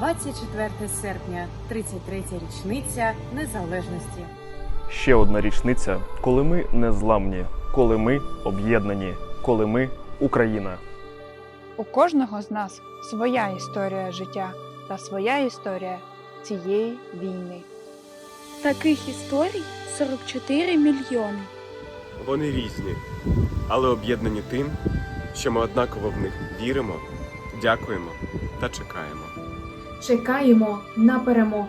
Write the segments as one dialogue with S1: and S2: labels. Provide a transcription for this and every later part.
S1: 24 серпня, 33 річниця незалежності.
S2: Ще одна річниця, коли ми незламні, коли ми об'єднані, коли ми Україна.
S3: У кожного з нас своя історія життя та своя історія цієї війни.
S4: Таких історій 44 мільйони.
S5: Вони різні, але об'єднані тим, що ми однаково в них віримо, дякуємо та чекаємо.
S6: Чекаємо на перемогу.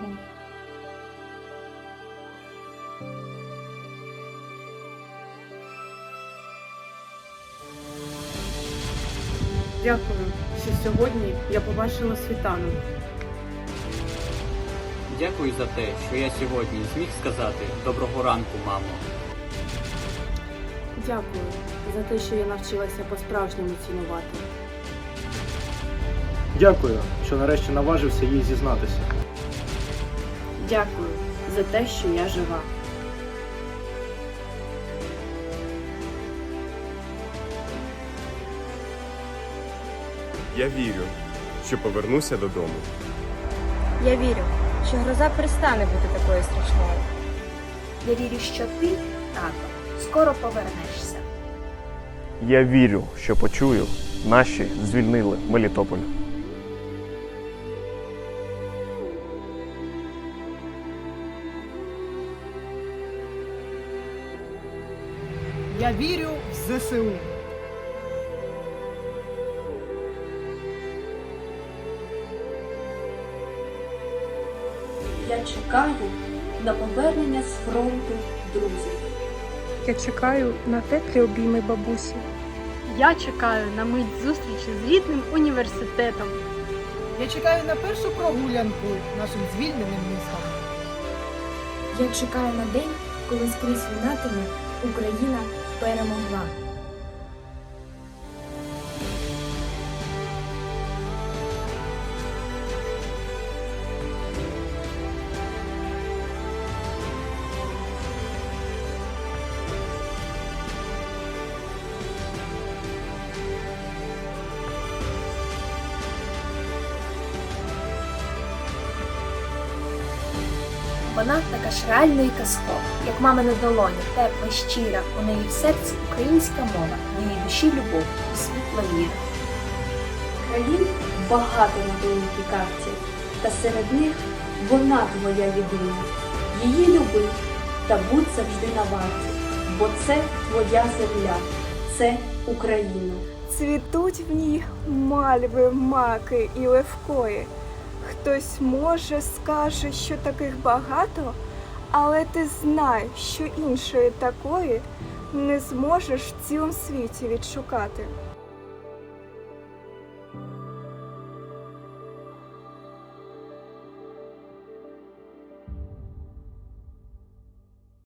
S7: Дякую, що сьогодні я побачила світанок.
S8: Дякую за те, що я сьогодні зміг сказати доброго ранку, мамо.
S7: Дякую за те, що я навчилася по-справжньому цінувати.
S9: Дякую, що нарешті наважився їй зізнатися.
S7: Дякую за те, що я жива.
S5: Я вірю, що повернуся додому.
S10: Я вірю, що гроза перестане бути такою страшною.
S11: Я вірю, що ти, тато, скоро повернешся.
S2: Я вірю, що почую, наші звільнили Мелітополь.
S12: Я вірю в ЗСУ.
S11: Я чекаю на повернення з фронту друзів.
S4: Я чекаю на теплі обійми бабусі. Я чекаю на мить зустрічі з рідним університетом.
S12: Я чекаю на першу прогулянку нашим звільненим містом.
S6: Я чекаю на день, коли скрізь лунатиме Україна перемогла.
S11: Вона така ж реальна і казкова, як мама на долоні, тепла, щира, у неї в серці українська мова, в її душі любов і світла віра. Країн багато на великій карті, та серед них вона твоя єдина. Її люби та будь завжди на варті, бо це твоя земля, це Україна.
S4: Цвітуть в ній мальви, маки і левкої. Хтось може скаже, що таких багато, але ти знай, що іншої такої не зможеш в цілому світі відшукати.